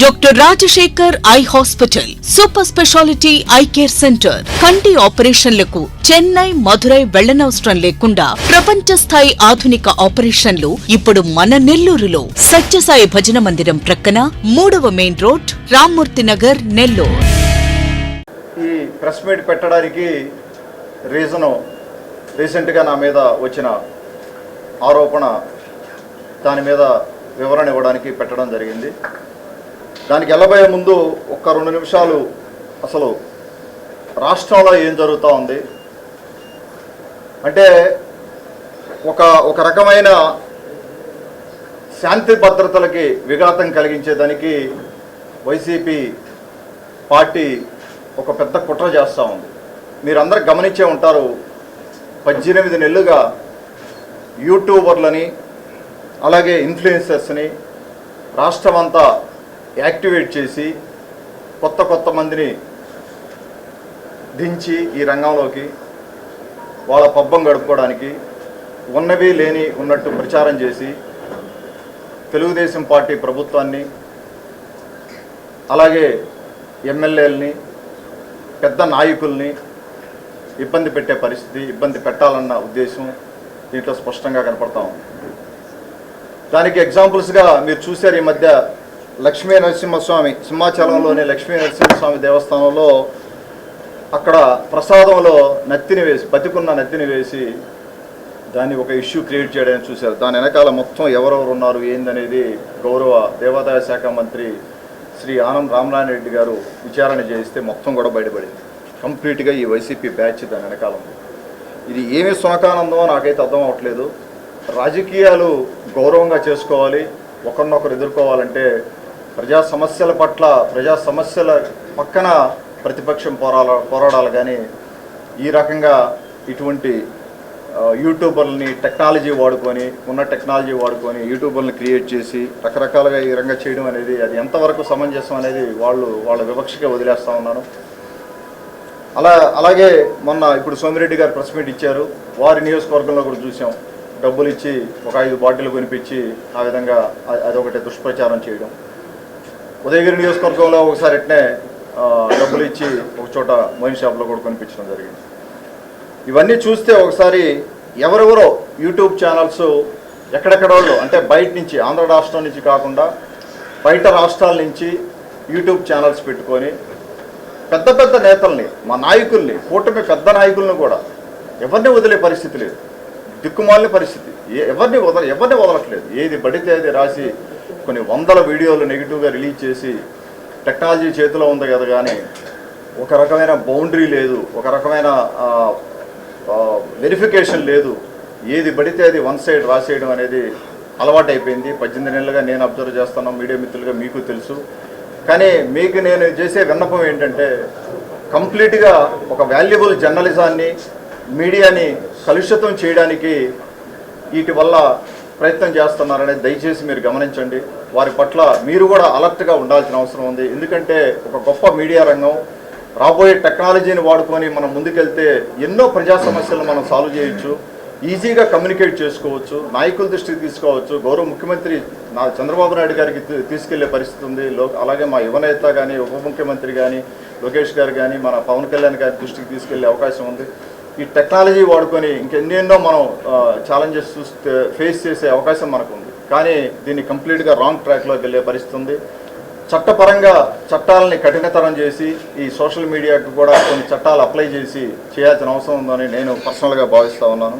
Doctor Rajasekhar eye hospital super speciality eye care centre కంటి ఆపరేషన్లకు చెన్నై మధురై వెళ్ళనవసరం లేకుండా ప్రపంచ స్థాయి ఆధునిక ఆపరేషన్లు ఇప్పుడు మన నెల్లూరులో సత్యసాయి భజన మందిరం ప్రక్కన మూడవ మెయిన్ రోడ్ రామ్మూర్తి నగర్ నెల్లూరు ఈ ప్రెస్ మీట్ పెట్టడానికి రీజను రీసెంట్గా నా మీద వచ్చిన ఆరోపణ దాని మీద వివరణ ఇవ్వడానికి పెట్టడం జరిగింది. దానికి వెళ్ళబోయే ముందు ఒక్క రెండు నిమిషాలు అసలు రాష్ట్రంలో ఏం జరుగుతూ ఉంది? అంటే ఒక ఒక రకమైన శాంతి భద్రతలకి విఘాతం కలిగించేదానికి వైసీపీ పార్టీ ఒక పెద్ద కుట్ర చేస్తూ ఉంది. మీరందరూ గమనించే ఉంటారు పద్దెనిమిది నెలలుగా యూట్యూబర్లని అలాగే ఇన్ఫ్లుయెన్సర్స్ని రాష్ట్రం అంతా యాక్టివేట్ చేసి కొత్త కొత్త మందిని దించి ఈ రంగంలోకి వాళ్ళ పబ్బం గడుపుకోవడానికి ఉన్నవి లేని ఉన్నట్టు ప్రచారం చేసి తెలుగుదేశం పార్టీ ప్రభుత్వాన్ని అలాగే ఎమ్మెల్యేలని పెద్ద నాయకుల్ని ఇబ్బంది పెట్టే పరిస్థితి ఇబ్బంది పెట్టాలన్న ఉద్దేశం దీంట్లో స్పష్టంగా కనపడతా ఉంది. దానికి ఎగ్జాంపుల్స్గా మీరు చూశారు ఈ మధ్య లక్ష్మీ నరసింహస్వామి సింహాచలంలోని లక్ష్మీ నరసింహస్వామి దేవస్థానంలో అక్కడ ప్రసాదంలో నత్తిని వేసి బతికున్న నత్తిని వేసి దాన్ని ఒక ఇష్యూ క్రియేట్ చేయడానికి చూశారు. దాని వెనకాల మొత్తం ఎవరెవరు ఉన్నారు ఏందనేది గౌరవ దేవాదాయ శాఖ మంత్రి శ్రీ ఆనంద్ రామనారాయణ రెడ్డి గారు విచారణ చేయిస్తే మొత్తం కూడా బయటపడింది. కంప్లీట్గా ఈ వైసీపీ బ్యాచ్ దాని వెనకాల ఉంది. ఇది ఏమి సునకానందమో నాకైతే అర్థం అవ్వట్లేదు రాజకీయాలు గౌరవంగా చేసుకోవాలి ఒకరినొకరు ఎదుర్కోవాలంటే ప్రజా సమస్యల పట్ల ప్రజా సమస్యల పక్కన ప్రతిపక్షం పోరాల పోరాడాలి కానీ ఈ రకంగా ఇటువంటి యూట్యూబర్ని యూట్యూబర్లని టెక్నాలజీ వాడుకొని ఉన్న టెక్నాలజీ వాడుకొని యూట్యూబర్ని క్రియేట్ చేసి రకరకాలుగా ఈ రంగా చేయడం అనేది అది ఎంతవరకు సమంజసం అనేది వాళ్ళు వాళ్ళ వివక్షగా వదిలేస్తూ ఉన్నాను. అలా అలాగే మొన్న ఇప్పుడు సోమిరెడ్డి గారు ప్రెస్ మీట్ ఇచ్చారు. వారి నియోజకవర్గంలో కూడా చూసాం. డబ్బులు ఇచ్చి ఒక ఐదు బాటిల్ కొనిపించి ఆ విధంగా అదొకటి దుష్ప్రచారం చేయడం. ఉదయగిరి నియోజకవర్గంలో ఒకసారి ఇట్నే డబ్బులు ఇచ్చి ఒక చోట మొయిన్ షాప్లో కూడా కొనిపించడం జరిగింది. ఇవన్నీ చూస్తే ఒకసారి ఎవరెవరో యూట్యూబ్ ఛానల్స్ ఎక్కడెక్కడ వాళ్ళు అంటే బయట నుంచి ఆంధ్ర రాష్ట్రం నుంచి కాకుండా బయట రాష్ట్రాల నుంచి యూట్యూబ్ ఛానల్స్ పెట్టుకొని పెద్ద పెద్ద నేతల్ని మా నాయకుల్ని కూటమి పెద్ద నాయకుల్ని కూడా ఎవరిని వదిలే పరిస్థితి లేదు. దిక్కుమాలిన పరిస్థితి. ఏ ఎవరిని వదల ఎవరిని వదలట్లేదు. ఏది పడితే అది రాసి కొన్ని వందల వీడియోలు నెగిటివ్గా రిలీజ్ చేసి టెక్నాలజీ చేతిలో ఉంది కదా కానీ ఒక రకమైన బౌండరీ లేదు ఒక రకమైన వెరిఫికేషన్ లేదు. ఏది పడితే అది వన్ సైడ్ రాసేయడం అనేది అలవాటు అయిపోయింది పద్దెనిమిది నెలలుగా నేను అబ్జర్వ్ చేస్తున్నాం మీడియా మిత్రులుగా మీకు తెలుసు. కానీ మీకు నేను చేసే విన్నపం ఏంటంటే కంప్లీట్గా ఒక వాల్యుబుల్ జర్నలిజాన్ని మీడియాని కలుషితం చేయడానికి వీటి వల్ల ప్రయత్నం చేస్తున్నారని దయచేసి మీరు గమనించండి. వారి పట్ల మీరు కూడా అలర్ట్గా ఉండాల్సిన అవసరం ఉంది. ఎందుకంటే ఒక గొప్ప మీడియా రంగం రాబోయే టెక్నాలజీని వాడుకొని మనం ముందుకెళ్తే ఎన్నో ప్రజా సమస్యలను మనం సాల్వ్ చేయొచ్చు. ఈజీగా కమ్యూనికేట్ చేసుకోవచ్చు. నాయకుల దృష్టికి తీసుకోవచ్చు. గౌరవ ముఖ్యమంత్రి నా చంద్రబాబు నాయుడు గారికి తీసుకెళ్ళే పరిస్థితి ఉంది. అలాగే మా యువనేత కానీ ఉప ముఖ్యమంత్రి కానీ లోకేష్ గారు కానీ మన పవన్ కళ్యాణ్ గారి దృష్టికి తీసుకెళ్ళే అవకాశం ఉంది. ఈ టెక్నాలజీ వాడుకొని ఇంకెన్నెన్నో మనం ఛాలెంజెస్ చూస్తే ఫేస్ చేసే అవకాశం మనకు ఉంది కానీ దీన్ని కంప్లీట్గా రాంగ్ ట్రాక్లోకి వెళ్ళే పరిస్థితుంది. చట్టపరంగా చట్టాలని కఠినతరం చేసి ఈ సోషల్ మీడియాకు కూడా కొన్ని చట్టాలు అప్లై చేసి చేయాల్సిన అవసరం ఉందని నేను పర్సనల్గా భావిస్తూ ఉన్నాను.